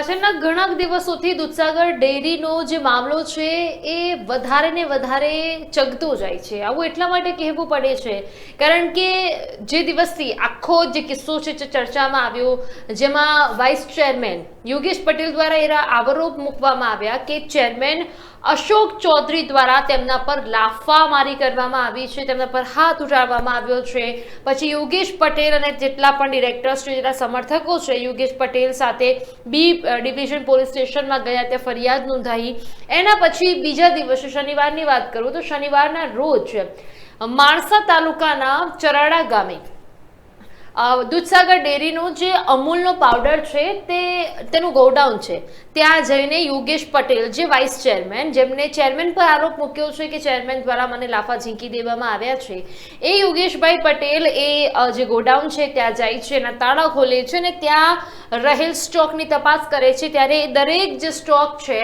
પાછળના ઘણા દિવસોથી દૂધસાગર ડેરીનો જે મામલો છે એ વધારે ને વધારે ચગતો જાય છે. આવું એટલા માટે કહેવું પડે છે, કારણ કે જે દિવસથી આખો જે કિસ્સો છે ચર્ચામાં આવ્યો, જેમાં વાઇસ ચેરમેન યોગેશ પટેલ દ્વારા એના આરોપ મૂકવામાં આવ્યા કે ચેરમેન અશોક ચૌધરી દ્વારા તેમના પર લાફામારી કરવામાં આવી છે, તેમના પર હાથ ઉઠાવવામાં આવ્યો છે. પછી યોગેશ પટેલ અને જેટલા પણ ડિરેક્ટર્સ છે, જેટલા સમર્થકો છે, યોગેશ પટેલ સાથે બી ડિવિઝન પોલીસ સ્ટેશનમાં ગયા, ત્યાં ફરિયાદ નોંધાઈ. એના પછી બીજા દિવસે શનિવારની વાત કરું તો શનિવારના રોજ માણસા તાલુકાના ચરાડા ગામે દૂધસાગર ડેરીનું જે અમૂલનો પાવડર છે તે, તેનું ગોડાઉન છે. ત્યાં જઈને યોગેશ પટેલ, જે વાઇસ ચેરમેન જેમને ચેરમેન પર આરોપ મૂક્યો છે કે ચેરમેન દ્વારા મને લાફા ઝીંકી દેવામાં આવ્યા છે, એ યોગેશભાઈ પટેલ એ જે ગોડાઉન છે ત્યાં જાય છે, એના તાળા ખોલે છે અને ત્યાં રહેલ સ્ટોકની તપાસ કરે છે. ત્યારે દરેક જે સ્ટોક છે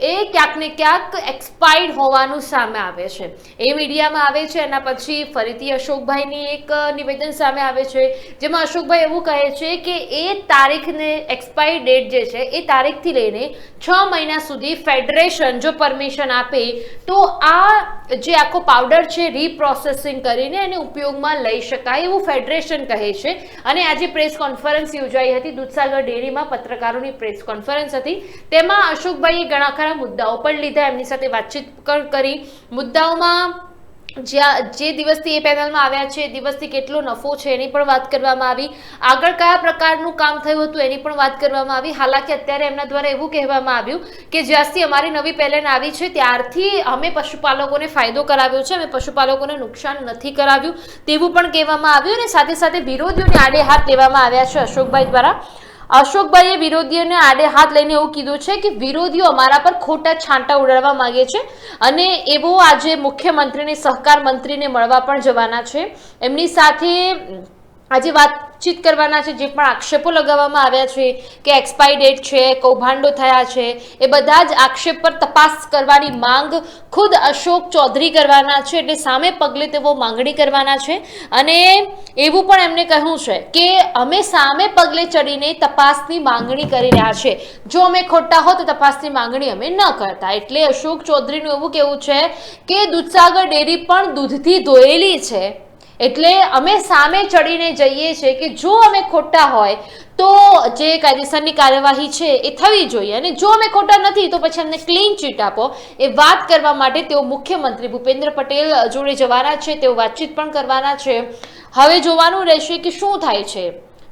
એ ક્યાંક ક્યાંક એક્સપાયર્ડ હોવાનું સામે આવે છે. એ મીડિયામાં આવે છે, એના પછી ફરીથી અશોકભાઈની એક નિવેદન સામે આવે છે, જેમાં અશોકભાઈ એવું કહે છે કે એ તારીખને એક્સપાયર ડેટ જે છે, એ તારીખથી લઈને છ મહિના સુધી ફેડરેશન જો પરમિશન આપે, તો આ જે આખો પાવડર છે રીપ્રોસેસિંગ કરીને એને ઉપયોગમાં લઈ શકાય એવું ફેડરેશન કહે છે. અને આજે પ્રેસ કોન્ફરન્સ યોજાઈ હતી, દૂધસાગર ડેરીમાં પત્રકારોની પ્રેસ કોન્ફરન્સ હતી. તેમાં અશોકભાઈએ ઘણા ખરા મુદ્દાઓ પણ લીધા. એમની સાથે વાતચીત કરી મુદ્દાઓમાં જ્યાં, જે દિવસથી એ પેનલમાં આવ્યા છે દિવસથી કેટલો નફો છે એની પણ વાત કરવામાં આવી. આગળ કયા પ્રકારનું કામ થયું હતું એની પણ વાત કરવામાં આવી. હાલાકી અત્યારે એમના દ્વારા એવું કહેવામાં આવ્યું કે જ્યારથી અમારી નવી પેલેન આવી છે, ત્યારથી અમે પશુપાલકોને ફાયદો કરાવ્યો છે. અમે પશુપાલકોને નુકસાન નથી કરાવ્યું તેવું પણ કહેવામાં આવ્યું અને સાથે સાથે વિરોધીઓને આડે હાથ લેવામાં આવ્યા છે અશોકભાઈ દ્વારા. અશોકભાઈએ વિરોધીઓને આડે હાથ લઈને એવું કીધું છે કે વિરોધીઓ અમારા પર ખોટા છાંટા ઉડાડવા માંગે છે અને એવો આજે મુખ્યમંત્રીને, સહકાર મંત્રીને મળવા પણ જવાના છે. એમની સાથે આજે વાતચીત કરવાના છે જે પણ આક્ષેપો લગાવવામાં આવ્યા છે કે એક્સપાયરી ડેટ છે, કૌભાંડો થયા છે, એ બધા જ આક્ષેપ પર તપાસ કરવાની માંગ ખુદ અશોક ચૌધરી કરવાના છે એટલે સામે પગલે તેઓ માંગણી કરવાના છે. અને એવું પણ એમને કહ્યું છે કે અમે સામે પગલે ચડીને તપાસની માંગણી કરી રહ્યા છે. જો અમે ખોટા હો તો તપાસની માંગણી અમે ન કરતા. એટલે અશોક ચૌધરીનું એવું કહેવું છે કે દૂધસાગર ડેરી પણ દૂધથી ધોયેલી છે. એટલે અમે સામે ચડીને જઈએ છીએ કે જો અમે ખોટા હોય, તો જે કાયદેસરની કાર્યવાહી છે એ થવી જોઈએ. અને જો અમે ખોટા નથી, તો પછી અમને ક્લીન ચીટ આપો. એ વાત કરવા માટે તેઓ મુખ્યમંત્રી ભૂપેન્દ્ર પટેલ જોડે જવાના છે, તેઓ વાતચીત પણ કરવાના છે. હવે જોવાનું રહેશે કે શું થાય છે.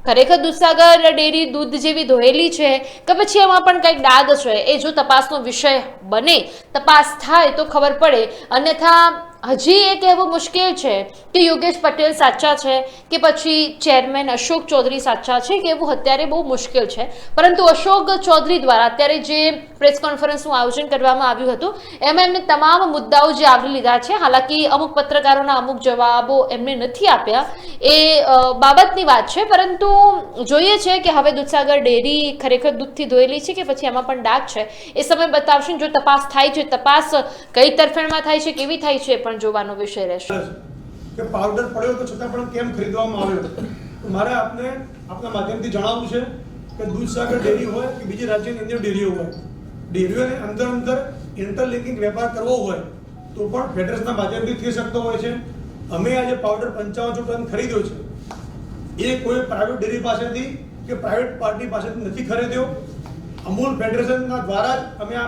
ખરેખર દૂધસાગર ડેરી દૂધ જેવી ધોયેલી છે કે પછી એમાં પણ કંઈક ડાઘ છે? એ જો તપાસનો વિષય બને, તપાસ થાય તો ખબર પડે. અન્યથા હજી એક એવો મુશ્કેલ છે કે યોગેશ પટેલ સાચા છે કે પછી ચેરમેન અશોક ચૌધરી સાચા છે કે એવું અત્યારે બહુ મુશ્કેલ છે? પરંતુ અશોક ચૌધરી દ્વારા અત્યારે જે પ્રેસ કોન્ફરન્સનું આયોજન કરવામાં આવ્યું હતું, એમાં એમને તમામ મુદ્દાઓ જે આવરી લીધા છે, હાલાકી અમુક પત્રકારોના અમુક જવાબો એમને નથી આપ્યા, એ બાબતની વાત છે. પરંતુ જોઈએ છે કે હવે દૂધસાગર ડેરી ખરેખર દૂધથી ધોયેલી છે કે પછી એમાં પણ ડાઘ છે? એ સમય બતાવશે જો તપાસ થાય છે, તપાસ કઈ તરફેણમાં થાય છે, કેવી થાય છે એ પણ જોવાનો વિષય રહેશે. કે પાવડર પડ્યો તો છતાં પણ કેમ ખરીદવામાં આવ્યો મારે આપને, આપના માધ્યમથી જણાવવું છે કે દૂધસાગર ડેરી હોય કે બીજી રાજ્યની અંદર ડેરીઓ હોય. ડેરીઓને અંદર અંદર ઇન્ટરલિંકિંગ વેપાર કરવો હોય, તો પણ ફેડરેશનના માધ્યમથી થઈ શકતો હોય છે. અમે આજે પાવડર પંચાવનસો ટન ખરીદ્યો છે. એ કોઈ પ્રાઇવેટ ડેરી પાસેથી કે પ્રાઇવેટ પાર્ટી પાસેથી નથી ખરીદ્યો. અમૂલ ફેડરેશનના દ્વારા જ અમે આ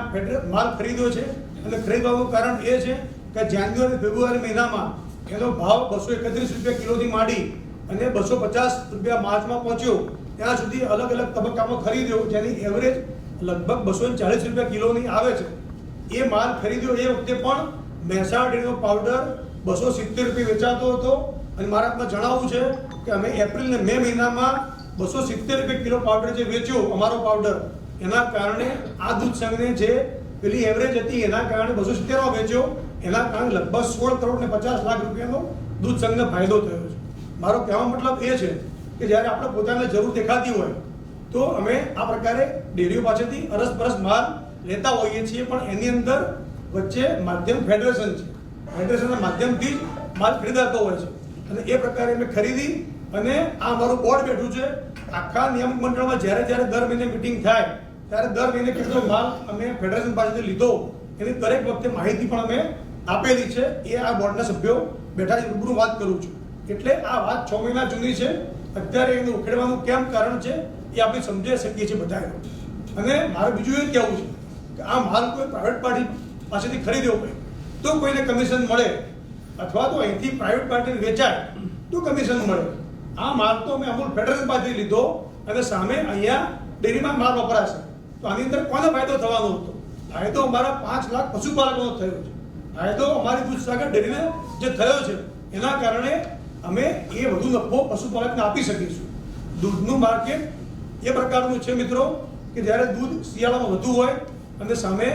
માલ ખરીદ્યો છે. અને ખરીદવાનું કારણ એ છે કે જાન્યુઆરી, ફેબ્રુઆરી મહિનામાં એનો ભાવ બસો એકત્રીસ રૂપિયા કિલોથી માંડી અને બસો પચાસ રૂપિયા માર્ચમાં પહોંચ્યો. ત્યાં સુધી અલગ અલગ તબક્કામાં ખરીદ્યો, જેની એવરેજ લગભગ બસો ચાલીસ રૂપિયા કિલોની આવે છે. એ માલ ખરીદ્યો એ વખતે પણ મહેસાણા ડેરીનો પાવડર બસો સિત્તેર રૂપિયા વેચાતો હતો. અને મારા આપને જણાવવું છે કે અમે એપ્રિલ ને મે મહિનામાં બસો સિત્તેર રૂપિયા કિલો પાવડર જે વેચ્યો, અમારો પાવડર એના કારણે આ દૂધ સંઘને જે પેલી એવરેજ હતી, એના કારણે બસો સિત્તેરમાં વેચ્યો. એના કારણે લગભગ સોળ કરોડ ને પચાસ લાખ રૂપિયાનો દૂધ સંઘને ફાયદો થયો છે. મારો કહેવાનો મતલબ એ છે કે જ્યારે આપણે પોતાને જરૂર દેખાતી હોય, તો અમે આ પ્રકારે ડેરીઓ પાસેથી અરસપરસ માલ લેતા હોઈએ છીએ, પણ એની અંદર વચ્ચે માધ્યમ ફેડરેશન છે. ફેડરેશનના માધ્યમથી જ માલ ખરીદાતો હોય છે. અને એ પ્રકારે અમે ખરીદી અને આ અમારું બોર્ડ બેઠું છે. આખા નિયામક મંડળમાં જ્યારે જ્યારે દર મહિને મિટિંગ થાય, ત્યારે દર મહિને કેટલો માલ અમે ફેડરેશન પાસેથી લીધો, એની દરેક વખતે માહિતી પણ અમે આપેલી છે, એ આ બોર્ડના સભ્યો બેઠા રૂબરૂ વાત કરું છું. એટલે આ વાત છ મહિના જૂની છે, અત્યારે એને ઉકેડવાનું કેમ કારણ છે, એ આપણે સમજી શકીએ છીએ બધા અને મારે બીજું એ કહેવું છે કે આ માલ કોઈ પ્રાઇવેટ પાર્ટી પાસેથી ખરીદ્યો હોય, તો કોઈને કમિશન મળે. અથવા તો અહીંથી પ્રાઇવેટ પાર્ટીને વેચાય, તો કમિશન મળે. આ માલ તો અમે અમૂલ ફેડરલ પાસેથી લીધો અને સામે અહીંયા ડેરીમાં માલ વપરાશે. તો આની અંદર કોને ફાયદો થવાનો હતો? ફાયદો અમારા પાંચ લાખ પશુપાલકોનો થયો છે. ફાયદો અમારી દૂધસાગર ડેરીને જે થયો છે, એના કારણે અમે એ વધુ નફો પશુપાલકને આપી શકીશું દૂધનું માર્કેટ એ પ્રકારનું છે મિત્રો, કે જ્યારે દૂધ શિયાળામાં વધુ હોય અને સામે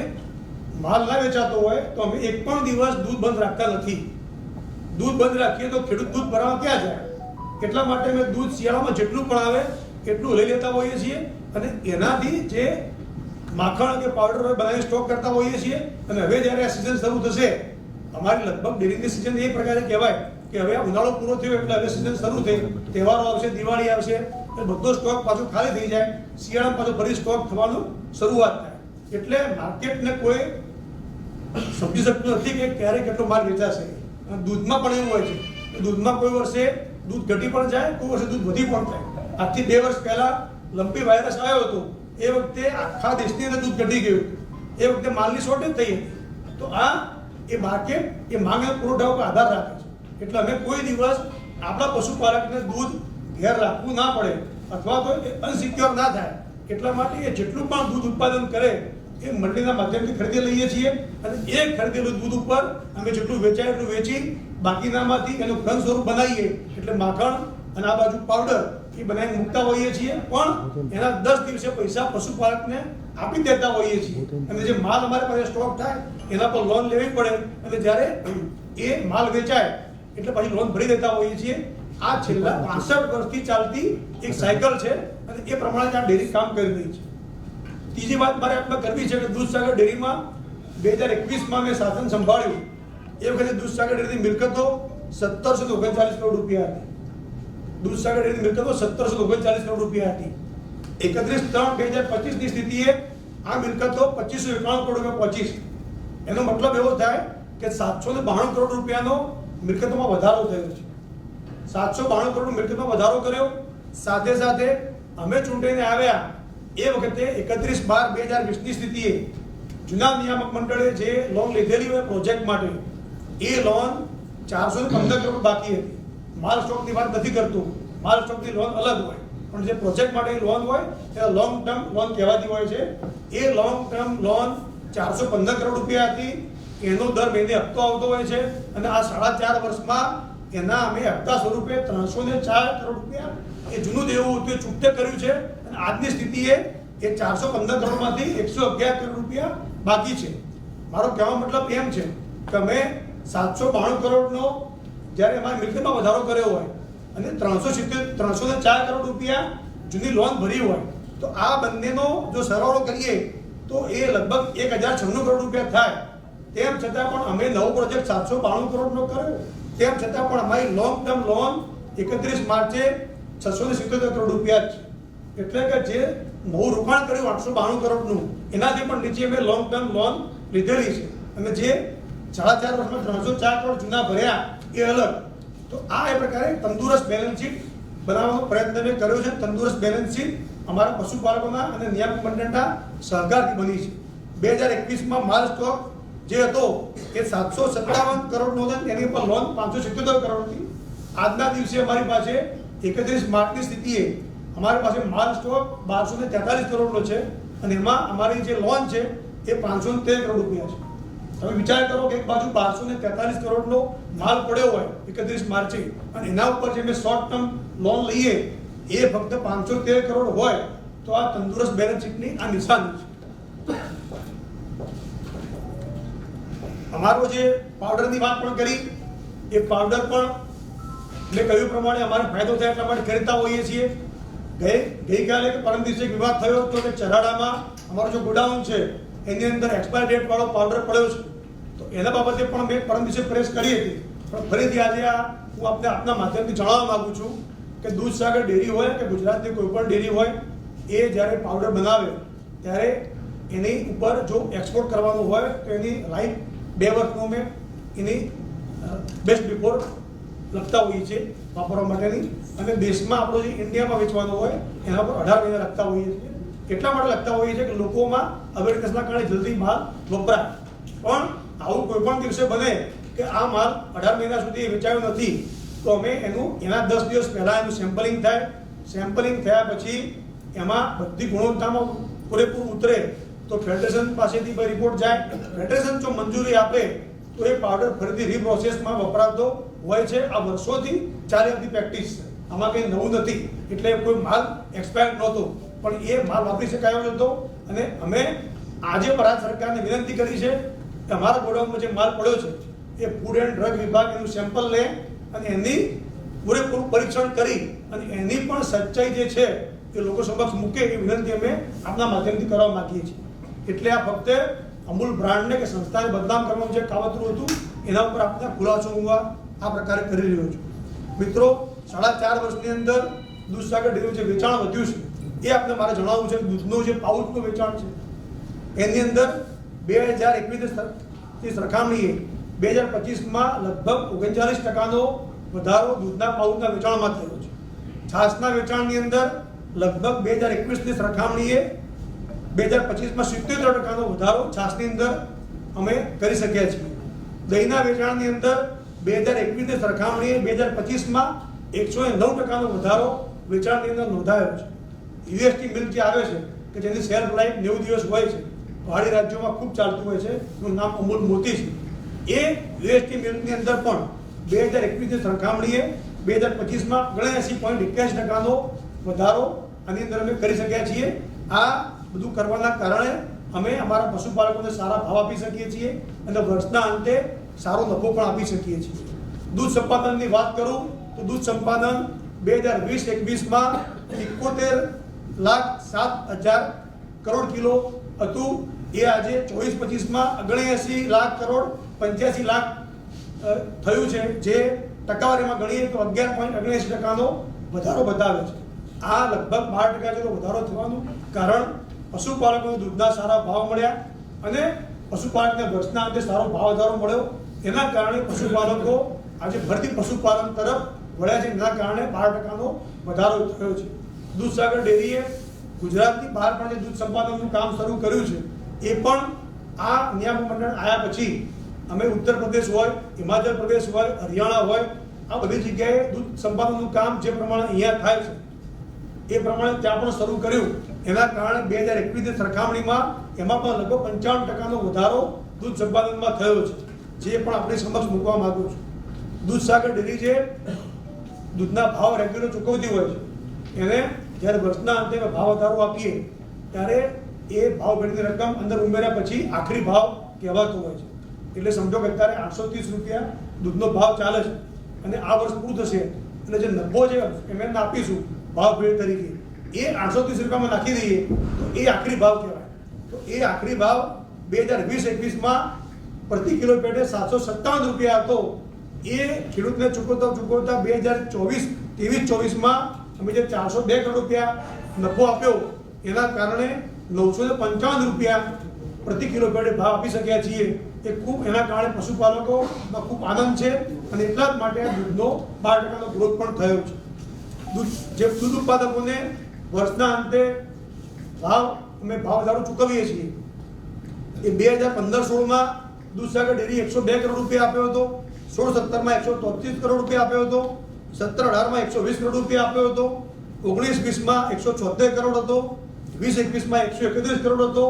માલ ના વેચાતો હોય, તો અમે એક પણ દિવસ દૂધ બંધ રાખતા નથી. દૂધ બંધ રાખીએ તો ખેડૂત દૂધ ભરાવા ક્યાં જાય? એટલા માટે અમે દૂધ શિયાળામાં જેટલું પણ આવે એટલું લઈ લેતા હોઈએ છીએ અને એનાથી જે માખણ કે પાવડર બનાવીને બનાવી સ્ટોક કરતા હોઈએ છીએ અને હવે જ્યારે આ સિઝન શરૂ થશે, અમારી લગભગ ડેરીની સિઝન એ પ્રકારે કહેવાય કે હવે ઉનાળો પૂરો થયો એટલે હવે સિઝન શરૂ થઈ, તહેવારો આવશે, દિવાળી આવશે એટલે બધો સ્ટોક પાછો ખાલી થઈ જાય, શિયાળામાં પાછો ફરી સ્ટોક થવાનું શરૂઆત થાય. એટલે માર્કેટને કોઈ સમજી શકતું નથી કે ક્યારે કેટલો માલ વેચાશે. અને દૂધમાં પણ એવું હોય છે કે દૂધમાં કોઈ વર્ષે દૂધ ઘટી પણ જાય, કોઈ વર્ષે દૂધ વધી પણ જાય. આજથી બે વર્ષ પહેલા લંપી વાયરસ આવ્યો હતો. એ વખતે આખા દેશની અંદર દૂધ ઘટી ગયું. એ વખતે માલની શોર્ટેજ થઈ તો આ એ માર્કેટ એ માંગ અને પુરવઠા ઉપર આધાર રાખે છે. એટલે અમે કોઈ દિવસ આપણા પશુપાલકને દૂધ ઘેર રાખવું ના પડે અથવા તો એ અનસિક્યોર ના થાય. એટલા માટે એ જેટલું પણ દૂધ ઉત્પાદન કરે, એ મંડળીના માધ્યમથી ખરીદી લઈએ છીએ અને એ ખરીદેલું દૂધ ઉપર અમે જેટલું વેચાય એટલું વેચી બાકીનામાંથી એનું ઘન સ્વરૂપ બનાવીએ. એટલે માખણ અને આ બાજુ પાવડર એ બનાવીને મૂકતા હોઈએ છીએ, પણ એના દસ દિવસે પૈસા પશુપાલકને આપી દેતા હોઈએ છીએ. અને જે માલ અમારી પાસે સ્ટોક થાય, એના પર લોન લેવી પડે. અને જ્યારે એ માલ વેચાય, એટલે પછી લોન ભરી દેતા હોઈએ છીએ. આ છેલ્લા પાસઠ વર્ષથી ચાલતી એક સાયકલ છે અને એ પ્રમાણે આ ડેરી કામ કરી રહી છે. ત્રીજી વાત મારે આપણે કરવી છે કે દૂધસાગર ડેરીમાં બે હજાર એકવીસમાં મેં શાસન સંભાળ્યું. એ વખતે દૂધસાગર ડેરીની મિલકતો સત્તરસો ઓગણચાલીસ કરોડ રૂપિયા હતી. દૂધસાગર ડેરીની મિલકતો સત્તરસો ઓગણચાલીસ કરોડ રૂપિયા હતી. એકત્રીસ ત્રણ બે હજાર પચીસની સ્થિતિએ આ મિલકતો પચીસો એકાણું કરોડ રૂપિયા પહોંચી છે. એનો મતલબ એવો થાય કે સાતસો ને બાણું કરોડ રૂપિયાનો મિલકતોમાં વધારો થયો છે. સાતસો બાણું કરોડ મિલકતમાં વધારો કર્યો. સાથે સાથે અમે ચૂંટણીને આવ્યા એ વખતે એકત્રીસ બાર બે હજાર વીસની સ્થિતિએ જૂના નિયામક મંડળે જે લોન લીધેલી હોય પ્રોજેક્ટ માટે, એ લોન ચારસો પંદર કરોડ બાકી હતી. માલ સ્ટોકની વાત નથી કરતું. માલ સ્ટોકની લોન અલગ હોય. પણ જે પ્રોજેક્ટ માટેની લોન હોય, એ લોંગ ટર્મ લોન કહેવાતી હોય છે. એ લોંગ ટર્મ લોન ચારસો પંદર કરોડ રૂપિયા હતી. એનો દર મહિને હપ્તો આવતો હોય છે. અને આ સાડા ચાર વર્ષમાં એના અમે હપ્તા સ્વરૂપે ત્રણસો ને ચાર કરોડ રૂપિયા એ જૂનું દેવું હતું ચૂકતે કર્યું છે. અને આજની સ્થિતિએ એ ચારસો પંદર કરોડમાંથી એકસો અગિયાર કરોડ રૂપિયા બાકી છે. મારો કહેવાનો મતલબ એમ છે કે અમે સાતસો બાણું કરોડનો જ્યારે અમારી મિલકતમાં વધારો કર્યો હોય અને ત્રણસો સિત્તેર, ત્રણસો ને ચાર કરોડ રૂપિયા જૂની લોન ભરી હોય, તો આ બંનેનો જો સરવાળો કરીએ, તો એ લગભગ એક હજાર છન્નું કરોડ રૂપિયા થાય. તેમ છતાં પણ અમે નવો પ્રોજેક્ટ સાતસો બાણું કરોડનો કર્યો. તેમ છતાં પણ અમારી લોંગ ટર્મ લોન એકત્રીસ માર્ચે છસો ને સિત્તોતેર કરોડ રૂપિયા છે એટલે કે જે નવું રોકાણ કર્યું આઠસો બાણું કરોડનું, એનાથી પણ નીચે અમે લોંગ ટર્મ લોન લીધેલી છે. અને જે સાડા ચાર વર્ષમાં ત્રણસો ચાર કરોડ જૂના ભર્યા એ અલગ. તો આ એ પ્રકારે તંદુરસ્ત બેલેન્સ શીટ બનાવવાનો પ્રયત્ન મેં કર્યો છે. તંદુરસ્ત બેલેન્સ શીટ અમારા પશુપાલકોના અને નિયામક મંડળના સહકારથી બની છે. બે હજાર એકવીસમાં માલ સ્ટોક જે હતો એ સાતસો સત્તાવન કરોડનો હતો તેની ઉપર લોન પાંચસો સિત્યોતેર કરોડ હતી આજના દિવસે અમારી પાસે એકત્રીસ માર્ચની સ્થિતિએ અમારી પાસે માલ સ્ટોક બારસો ને તેતાલીસ કરોડનો છે અને એમાં અમારી જે લોન છે એ પાંચસો તેર કરોડ રૂપિયા છે. તમે વિચાર કરો કે એક બાજુ બારસો ને તેતાલીસ કરોડનો માલ પડ્યો હોય, એકત્રીસ માર્ચે, અને એના ઉપર જે મેં શોર્ટ ટર્મ લોન લઈએ, એ ફક્ત પાંચસો તેર કરોડ હોય, તો આ તંદુરસ્ત બેલેન્સ શીટની આ નિશાની છે. અમારો જે પાવડરની વાત પણ કરી, એ પાવડર પણ મેં કહ્યું પ્રમાણે અમારે ફાયદો થાય એટલા માટે ખરીદતા હોઈએ છીએ. ગઈ, ગઈકાલે કે પરમ દિવસે વિવાદ થયો હતો કે ચરાડામાં અમારો જે ગોડાઉન છે એની અંદર એક્સપાયર ડેટ વાળો પાવડર પડ્યો છે. તો એના બાબતે પણ મેં પરમ દિવસે પ્રેસ કરી હતી. પણ ફરીથી આજે આ હું આપને આપના માધ્યમથી જણાવવા માંગુ છું કે દૂધસાગર ડેરી હોય કે ગુજરાતની કોઈ પણ ડેરી હોય, એ જ્યારે પાવડર બનાવે, ત્યારે એની ઉપર જો એક્સપોર્ટ કરવાનું હોય, તો એની લાઈફ બે વર્ષનું મેં એની બેસ્ટ બિફોર લખતા હોઈએ છીએ વાપરવા માટેની. અને દેશમાં આપણો જે ઇન્ડિયામાં વેચવાનો હોય, એના પર અઢાર મહિના લખતા હોઈએ છીએ. એટલા માટે લખતા હોઈએ છીએ કે લોકોમાં અવેરનેસના કારણે જલ્દી માલ વપરાય. પણ આવું કોઈ પણ દિવસે બને કે આ માલ અઢાર મહિના સુધી વેચાયો નથી, તો અમે એનું એના દસ દિવસ પહેલાં એનું સેમ્પલિંગ થાય. સેમ્પલિંગ થયા પછી એમાં બધી ગુણવત્તામાં પૂરેપૂરું ઉતરે તો ફેડરેશન પાસેથી રિપોર્ટ જાય. ફેડરેશન જો મંજૂરી આપે, તો એ પાવડર ફરીથી રીપ્રોસેસમાં વપરાતો હોય છે. આ વર્ષોથી ચાલી આવતી પ્રેક્ટિસ છે આમાં કંઈ નવું નથી. એટલે કોઈ માલ એક્સપાયર નહોતો. પણ એ માલ વાપરી શકાયો હતો અને અમે આજે ભારત સરકારને વિનંતી કરી છે કે અમારા ગોડાઉનમાં જે માલ પડ્યો છે, એ ફૂડ એન્ડ ડ્રગ વિભાગ એનું સેમ્પલ લે અને એની પૂરેપૂરું પરીક્ષણ કરી અને એની પણ સચ્ચાઈ જે છે, એ લોકો સમક્ષ મૂકે એ વિનંતી અમે આપના માધ્યમથી કરવા માંગીએ છીએ. એટલે આ ફક્ત અમૂલ બ્રાન્ડને કે સંસ્થાને બદનામ કરવાનું જે કાવતરું હતું, એના ઉપર આપણે ખુલાસો હું આ પ્રકારે કરી રહ્યો છું. મિત્રો, સાડા ચાર વર્ષની અંદર દૂધસાગર ડેરીનું જે વેચાણ વધ્યું છે એ આપણે મારે જણાવવું છે, દૂધનું જે પાઉચનું વેચાણ છે, એની અંદર બે હજાર એકવીસની સરખામણીએ બે હજાર પચીસમાં લગભગ ઓગણચાલીસ ટકાનો વધારો દૂધના પાઉચના વેચાણમાં થયો છે. છાસના વેચાણની અંદર લગભગ બે હજાર એકવીસની સરખામણીએ બે હજાર પચીસમાં સિત્તેર ટકાનો વધારો છાસની અંદર અમે કરી શક્યા છીએ. દહીંના વેચાણની અંદર બે હજાર એકવીસની સરખામણીએ બે હજાર પચીસમાં એકસો નવ ટકાનો વધારો વેચાણની અંદર નોંધાયો છે. યુએસટી મિલ્ક જે આવે છે, કે જેની શેલ્ફ લાઈફ નેવું દિવસ હોય છે, પહાડી રાજ્યોમાં ખૂબ ચાલતું હોય છે, એનું નામ અમૂલ મોતી છે. એ યુએસટી મિલ્કની અંદર પણ બે હજાર એકવીસની સરખામણીએ બે હજાર પચીસમાં ઓગણએંસી પોઈન્ટ એક્યાસી ટકાનો વધારો આની અંદર અમે કરી શક્યા છીએ. આ બધું કરવાના કારણે અમે અમારા પશુપાલકોને સારા ભાવ આપી શકીએ છીએ અને વર્ષના અંતે સારો નફો પણ આપી શકીએ છીએ. દૂધ સંપાદનની વાત કરું તો દૂધ સંપાદન બે હજાર વીસ એકવીસમાં એકોતેર લાખ સાત હજાર કરોડ કિલો હતું. એ આજે ચોવીસ પચીસમાં અગણ્યાસી લાખ કરોડ પંચ્યાસી લાખ થયું છે. જે ટકાવારીમાં ગણીએ તો અગિયાર પોઈન્ટ અગણ્યાસી ટકાનો વધારો બતાવે છે. આ લગભગ બાર ટકા જેટલો વધારો થવાનું કારણ પશુપાલકોને દૂધના સારા ભાવ મળ્યા અને પશુપાલકને વર્ષના અંતે સારો ભાવ વધારો મળ્યો. એના કારણે પશુપાલકો આજે ભરતી પશુપાલન તરફ વળ્યા છે. એના કારણે બાર ટકાનો વધારો થયો છે. દૂધસાગર ડેરીએ ગુજરાતની બહાર પણ જે દૂધ સંપાદનનું કામ શરૂ કર્યું છે, એ પણ આ નિયામક મંડળ આવ્યા પછી અમે ઉત્તર પ્રદેશ હોય, હિમાચલ પ્રદેશ હોય, હરિયાણા હોય, આ બધી જગ્યાએ દૂધ સંપાદનનું કામ જે પ્રમાણે અહીંયા થાય છે, એ પ્રમાણે ત્યાં પણ શરૂ કર્યું. એના કારણે બે હજાર એકવીસની સરખામણીમાં એમાં પણ લગભગ પંચાવન ટકાનો વધારો દૂધ સંપાદનમાં થયો છે, જે પણ આપણી સમક્ષ મૂકવા માંગુ છું. દૂધસાગર ડેરી જે દૂધના ભાવ રેગ્યુલર ચૂકવતી હોય છે, એને જ્યારે વર્ષના અંતે ભાવ વધારો આપીએ, ત્યારે એ ભાવ ભેટની રકમ અંદર ઉમેર્યા પછી આખરી ભાવ કહેવાતો હોય છે. એટલે સમજો કે અત્યારે આઠસો ત્રીસ રૂપિયા દૂધનો ભાવ ચાલે છે અને આ વર્ષ પૂરું થશે. એટલે જે નફો છે એમને આપીશું, ભાવ ભેળ તરીકે, એ આઠસો ત્રીસ રૂપિયામાં નાખી દઈએ, તો એ આખરી ભાવ કહેવાય. તો એ આખરી ભાવ બે હજાર વીસ એકવીસમાં પ્રતિ કિલો પેટે સાતસો સત્તાવન રૂપિયા હતો. એ ખેડૂતને ચૂકવતા ચૂકવતા બે હજાર ચોવીસ, ત્રેવીસ ચોવીસમાં અમે જે ચારસો બે કરોડ રૂપિયા નફો આપ્યો, એના કારણે નવસો ને પંચાવન રૂપિયા પ્રતિ કિલો પેટે ભાવ આપી શક્યા છીએ. એ ખૂબ, એના કારણે પશુપાલકોમાં ખૂબ આનંદ છે અને એટલા જ માટે આ દૂધનો બાર ટકાનો ગ્રોથ પણ થયો છે. દૂધ, જે દૂધ ઉત્પાદકોને વર્ષના અંતે ભાવ, અમે ભાવ વધારો ચૂકવીએ છીએ. એ બે હજાર પંદર સોળમાં દૂધસાગર ડેરી એકસો બે કરોડ રૂપિયા આપ્યો હતો, સોળ સત્તરમાં એકસો તોત્રીસ કરોડ રૂપિયા આપ્યો હતો સત્તર અઢારમાં એકસો વીસ કરોડ રૂપિયા આપ્યો હતો. ઓગણીસ વીસમાં એકસો છોતેર કરોડ હતો. વીસ એકવીસમાં એકસો એકત્રીસ કરોડ હતો.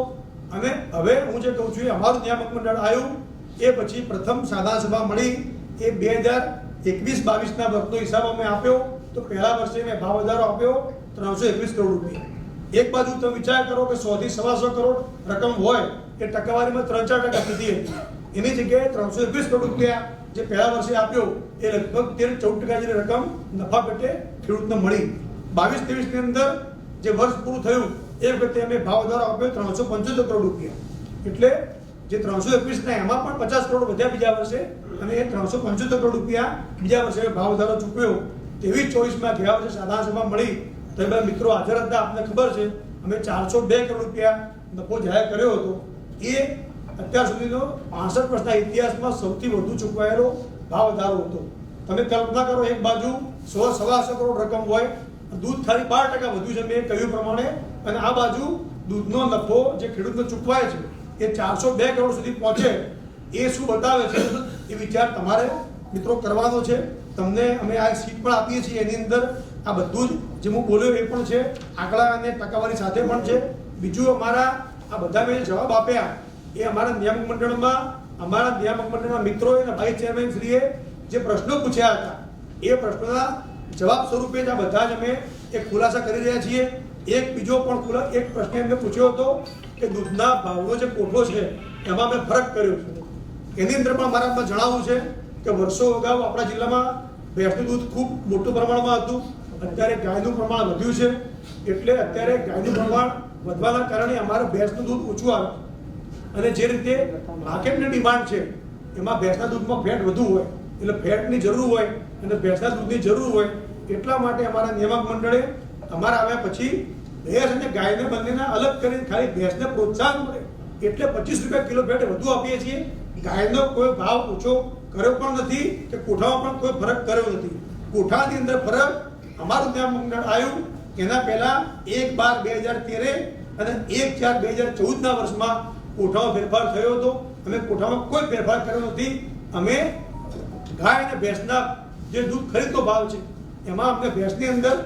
અને હવે હું જે કહું છું એ અમારું નિયામક મંડળ આવ્યું. એ પછી પ્રથમ સાધારણ સભા મળી. એ બે હજાર એકવીસ બાવીસના વર્ષનો હિસાબ અમે આપ્યો. તો પહેલા વર્ષે મેં ભાવ વધારો આપ્યો ત્રણસો એકવીસ કરોડ રૂપિયા. એક બાજુ તમે વિચાર કરો કે સો થી સવાસો કરોડ રકમ હોય, એ ટકાવારીમાં ત્રણ ચાર ટકા સુધી હતી. એની જગ્યાએ ત્રણસો એકવીસ કરોડ રૂપિયા જે પહેલા વર્ષે આપ્યો, એ લગભગ તેર ચૌદ ટકા જેટલી રકમ નફા પેટે ખેડૂતને મળી. બાવીસ ત્રેવીસની અંદર જે વર્ષ પૂરું થયું, એ વખતે અમે ભાવ વધારો આપ્યો ત્રણસો પંચોતેર કરોડ રૂપિયા. એટલે જે ત્રણસો એકવીસના એમાં પણ પચાસ કરોડ વધ્યા બીજા વર્ષે, અને એ ત્રણસો પંચોતેર કરોડ રૂપિયા બીજા વર્ષે ભાવ વધારો ચૂકવ્યો તેવી ચોવીસમાં ગયા વર્ષે સાધારણ મળી. તો એ બધા મિત્રો હાજર હતા, આપને ખબર છે, અમે ચારસો બે કરોડ રૂપિયા નફો જાહેર કર્યો હતો. એ અત્યાર સુધીનો પાસઠ વર્ષના ઇતિહાસમાં સૌથી વધુ ચૂકવાયેલો ભાવ વધારો હતો. તમે કલ્પના કરો એક બાજુ સો સવાસો કરોડ રકમ હોય, દૂધ ખાલી બાર ટકા વધુ છે, મેં કહ્યું પ્રમાણે, અને આ બાજુ દૂધનો નફો જે ખેડૂતને ચૂકવાય છે, એ ચારસો બે કરોડ સુધી પહોંચે, એ શું બતાવે છે? એ વિચાર તમારે મિત્રો કરવાનો છે. તમને અમે આ સીટ પણ આપીએ છીએ, એની અંદર આ બધું જ જે હું બોલ્યો એ પણ છે. આંકડા અને ટકાવારી સાથે પણ છે. બીજું અમારા આ બધા મેં જવાબ આપ્યા. એ અમારા નિયામક મંડળમાં, અમારા નિયામક મંડળના મિત્રો અને ભાઈ ચેરમેન શ્રીએ જે પ્રશ્નો પૂછ્યા હતા, એ પ્રશ્નોના જવાબ સ્વરૂપે જ આ બધા જ અમે એક ખુલાસા કરી રહ્યા છીએ. એક બીજો પણ ખુલા, એક પ્રશ્ન એમને પૂછ્યો હતો કે દૂધના ભાવનો જે કોઠો છે, એમાં મેં ફરક કર્યો છે. એની અંદર પણ મારા જણાવવું છે કે વર્ષો અગાઉ આપણા જિલ્લામાં ભેંસનું દૂધ ખૂબ મોટું પ્રમાણમાં હતું. અત્યારે ગાયનું પ્રમાણ વધ્યું છે. એટલે અત્યારે ગાયનું પ્રમાણ વધવાના કારણે અમારે ભેંસનું દૂધ ઓછું આવે. અને જે રીતે માર્કેટની ડિમાન્ડ છે, એમાં ભેંસના દૂધમાં ફેટ વધુ હોય, એટલે ફેટની જરૂર હોય અને ભેંસના દૂધની જરૂર હોય, એટલા માટે અમારા નિયામક મંડળે અમારા આવ્યા પછી ભેંસ અને ગાયને બંનેના અલગ કરીને ખાલી ભેંસને પ્રોત્સાહન મળે, એટલે પચીસ રૂપિયા કિલો ફેટ વધુ આપીએ છીએ. ગાયનો કોઈ ભાવ ઓછો કર્યો પણ નથી કે કોઠામાં પણ કોઈ ફરક કર્યો નથી. કોઠાની અંદર ફરક અમારું નિયામક મંડળ આવ્યું એના પહેલા એક બાર બે હજાર તેરે અને એક ચાર બે હજાર ચૌદના વર્ષમાં કોઠામાં ફેરફાર થયો હતો. અમે કોઠામાં કોઈ ફેરફાર કર્યો નથી. અમે ગાય અને ભેંસના જે દૂધ ખરીદતો ભાવ છે, એમાં અમને ભેંસની અંદર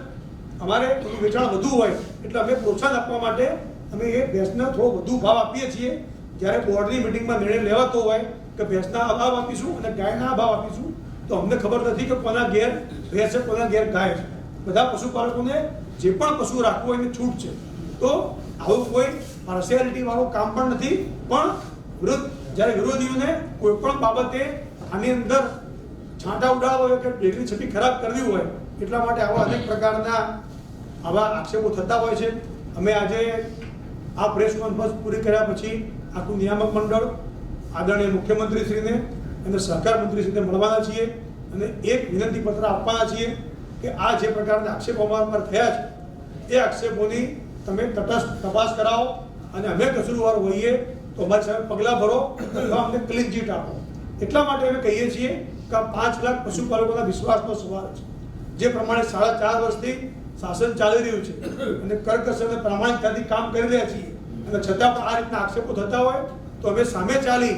અમારે થોડું વેચાણ વધુ હોય, એટલે અમે પ્રોત્સાહન આપવા માટે અમે એ ભેંસને થોડો વધુ ભાવ આપીએ છીએ. જ્યારે બોર્ડની મિટિંગમાં નિર્ણય લેવાતો હોય કે ભેંસના આ ભાવ આપીશું અને ગાયના આ ભાવ આપીશું, તો અમને ખબર નથી કે કોના ઘેર ભેંસ છે, કોના ઘેર ગાય છે. બધા પશુપાલકોને જે પણ પશુ રાખવું હોય એની છૂટ છે. તો આવું કોઈ પાર્શિયાલિટી વાળું કામ પણ નથી, પણ વિરોધ જ્યારે વિરોધીઓને કોઈ પણ બાબતે આની અંદર છાંટા ઉડાડવા હોય કે ડેરી છબી ખરાબ કરવી હોય, એટલા માટે આવા અનેક પ્રકારના આવા આક્ષેપો થતા હોય છે. અમે આજે આ પ્રેસ કોન્ફરન્સ પૂરી કર્યા પછી આખું નિયામક મંડળ, આદરણીય મુખ્યમંત્રીશ્રીને અને સહકાર મંત્રીશ્રીને મળવાના છીએ અને એક વિનંતી પત્ર આપવાના છીએ કે આ જે પ્રકારના આક્ષેપો અમારા પર થયા છે, એ આક્ષેપોની તમે તટસ્થ તપાસ કરાવો. અને અમે કસૂરવાર હોઈએ તો અમારી સામે પગલાં ભરો અથવા અમને ક્લીન ચીટ આપો. એટલા માટે અમે કહીએ છીએ કે આ પાંચ લાખ પશુપાલકોના વિશ્વાસનો સવાલ છે. જે પ્રમાણે સાડા ચાર વર્ષથી શાસન ચાલી રહ્યું છે અને કરકસર પ્રામાણિકતાથી કામ કરી રહ્યા છીએ અને છતાં પણ આ રીતના આક્ષેપો થતા હોય તો અમે સામે ચાલી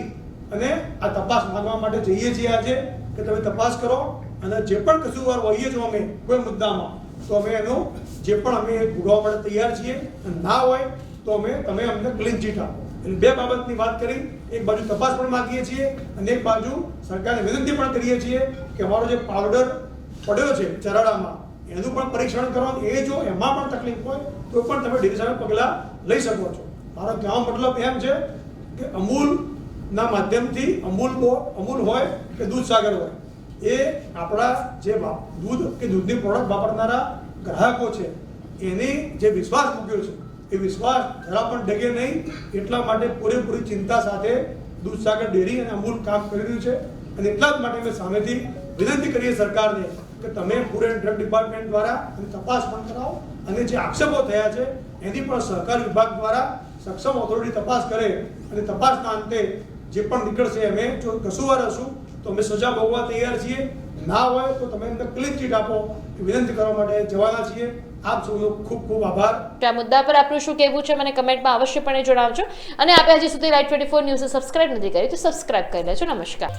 અને આ તપાસ માંગવા માટે જઈએ છીએ આજે કે તમે તપાસ કરો અને જે પણ કસૂરવાર હોઈએ છો અમે કોઈ મુદ્દામાં, તો અમે એનું જે પણ અમે ભોગવવા માટે તૈયાર છીએ અને ના હોય તો અમે તમે અમને ક્લીન ચીટ આપો. એટલે બે બાબતની વાત કરી, એક બાજુ તપાસ પણ માંગીએ છીએ અને એક બાજુ સરકારને વિનંતી પણ કરીએ છીએ કે અમારો જે પાવડર પડ્યો છે ચરાડામાં, એનું પણ પરીક્ષણ કરવાનું, એ જો એમાં પણ તકલીફ હોય, તો પણ તમે સામે પગલાં લઈ શકો છો. મારો કહેવાનો મતલબ એમ છે કે અમૂલના માધ્યમથી અમૂલ અમૂલ હોય કે દૂધસાગર હોય, એ આપણા જે દૂધ કે દૂધની પ્રોડક્ટ વાપરનારા ગ્રાહકો છે, એની જે વિશ્વાસ મૂક્યો છે એ વિશ્વાસ જરા પણ ડગે નહીં. એટલા માટે પૂરેપૂરી ચિંતા સાથે દૂધસાગર ડેરી અને અમૂલ કામ કરી રહ્યું છે. અને એટલા જ માટે અમે સામેથી વિનંતી કરીએ સરકારને કે તમે ફૂડ એન્ડ ડ્રગ ડિપાર્ટમેન્ટ દ્વારા એની તપાસ પણ કરાવો. અને જે આક્ષેપો થયા છે, એની પણ સહકાર વિભાગ દ્વારા સક્ષમ ઓથોરિટી તપાસ કરે અને તપાસના અંતે જે પણ નીકળશે અમે જો કસુવાર હશું, તો અમે સજા ભોગવા તૈયાર છીએ. ના હોય તો તમે એમને ક્લીન ચીટ આપો. વિનંતી કરવા માટે જવાના છીએ. આપ સૌનો ખૂબ ખૂબ આભાર. આ મુદ્દા પર આપનું શું કહેવું છે મને કમેન્ટમાં અવશ્યપણે જણાવજો. અને આપણે હજી સુધી light twenty four news subscribe નથી કરી, તો સબસ્ક્રાઇબ કરી લેજો. નમસ્કાર.